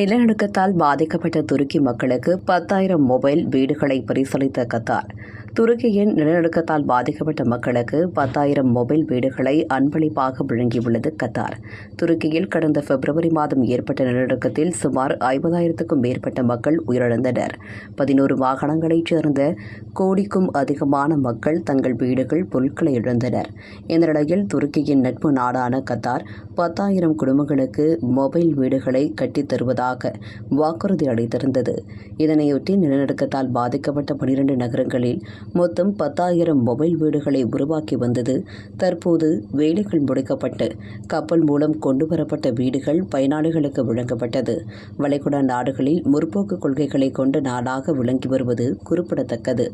நிலநடுக்கத்தால் பாதிக்கப்பட்ட துருக்கி மக்களுக்கு பத்தாயிரம் மொபைல் வீடுகளை பரிசளித்த கத்தார். துருக்கியின் நிலநடுக்கத்தால் பாதிக்கப்பட்ட மக்களுக்கு பத்தாயிரம் மொபைல் வீடுகளை அன்பளிப்பாக வழங்கியுள்ளது கத்தார். துருக்கியில் கடந்த பிப்ரவரி மாதம் ஏற்பட்ட நிலநடுக்கத்தில் சுமார் ஐம்பதாயிரத்துக்கும் மேற்பட்ட மக்கள் உயிரிழந்தனர். பதினோரு மாகாணங்களைச் சேர்ந்த கோடிக்கும் அதிகமான மக்கள் தங்கள் வீடுகள் பொருட்களை இழந்தனர். இந்த நிலையில் துருக்கியின் நட்பு நாடான கத்தார் பத்தாயிரம் குடும்பங்களுக்கு மொபைல் வீடுகளை கட்டித் தருவதாக வாக்குறுதி அளித்திருந்தது. இதனையொட்டி நிலநடுக்கத்தால் பாதிக்கப்பட்ட பனிரெண்டு நகரங்களில் மொத்தம் பத்தாயிரம் மொபைல் வீடுகளை உருவாக்கி வந்தது. தற்போது வேலைகள் முடிக்கப்பட்டு கப்பல் மூலம் கொண்டுவரப்பட்ட வீடுகள் பயனாளிகளுக்கு வழங்கப்பட்டது. வளைகுடா நாடுகளில் முற்போக்கு கொள்கைகளை கொண்ட நாடாக விளங்கி வருவது குறிப்பிடத்தக்கது.